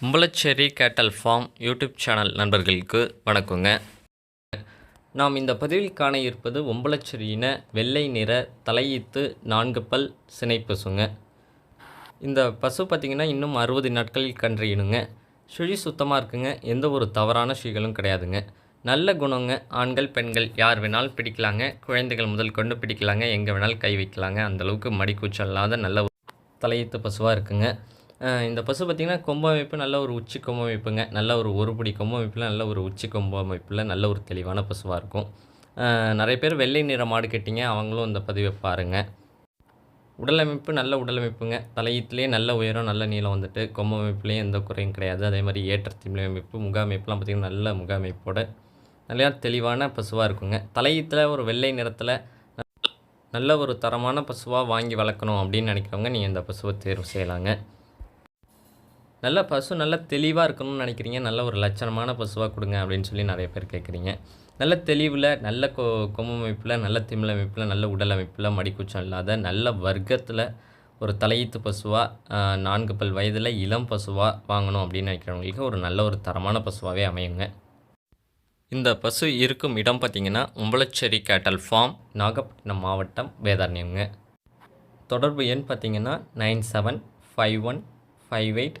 மும்பலச்சேரி கேட்டல் form YouTube channel நண்பர்களுக்கு வணக்கங்க. நாம் இந்த பதிவில் காண இருப்பது ஒம்பலச்சேரியின வெள்ளை நிற தலையீத்து நான்கு பல் சினை பசுங்க. இந்த பசு பார்த்திங்கன்னா இன்னும் அறுபது நாட்களில் கன்றையிடுங்க சுழி சுத்தமாக இருக்குங்க. எந்த ஒரு தவறான சுழிகளும் கிடையாதுங்க. நல்ல குணங்க. ஆண்கள் பெண்கள் யார் வேணாலும் பிடிக்கலாங்க. குழந்தைகள் முதல் கொண்டு பிடிக்கலாங்க. எங்கே வேணாலும் கை வைக்கலாங்க. அந்தளவுக்கு மடிக்கூச்சல் இல்லாத நல்ல தலையீத்து பசுவாக இருக்குங்க. இந்த பசு பார்த்திங்கன்னா கொம்ப அமைப்பு நல்ல ஒரு உச்சி கொம்ப அமைப்புங்க. நல்ல ஒரு ஒருபடி கொம்ப அமைப்பில் நல்ல ஒரு உச்சி கொம்ப அமைப்பில் நல்ல ஒரு தெளிவான பசுவாக இருக்கும். நிறைய பேர் வெள்ளை நிற மாடு கேட்டிங்க அவங்களும் இந்த பதிவை பாருங்கள் உடலமைப்பு நல்ல உடலமைப்புங்க தலையீத்துலேயே நல்ல உயரம் நல்ல நீளம் வந்துட்டு கொம்ப அமைப்புலேயும் எந்த குறையும் கிடையாது. அதே மாதிரி ஏற்றத்தின் அமைப்பு முக அமைப்புலாம் பார்த்திங்கன்னா நல்ல முகாமைப்போட நல்லா தெளிவான பசுவாக இருக்குங்க. தலையீத்தில் ஒரு வெள்ளை நிறத்தில் நல்ல ஒரு தரமான பசுவாக வாங்கி வளர்க்கணும் அப்படின்னு நினைக்கிறவங்க நீங்கள் இந்த பசுவை தேர்வு செய்யலாங்க. நல்ல பசு நல்ல தெளிவாக இருக்கணும்னு நினைக்கிறீங்க. நல்ல ஒரு லட்சணமான பசுவாக கொடுங்க அப்படின்னு சொல்லி நிறைய பேர் கேட்குறீங்க. நல்ல தெளிவில் நல்ல கொ கொம்பமைப்பில் நல்ல திமிழ் அமைப்பில் நல்ல உடல் அமைப்பில் மடிக்குச்சம் இல்லாத நல்ல வர்க்கத்தில் ஒரு தலையீத்து பசுவாக நான்கு பல் வயதில் இளம் பசுவாக வாங்கணும் அப்படின்னு நினைக்கிறவங்களுக்கு ஒரு நல்ல ஒரு தரமான பசுவாகவே அமையுங்க. இந்த பசு இருக்கும் இடம் பார்த்திங்கன்னா உம்பளச்சேரி கேட்டல் ஃபார்ம் நாகப்பட்டினம் மாவட்டம் வேதாரண்யங்க தொடர்பு எண் பார்த்தீங்கன்னா nine seven five one five eight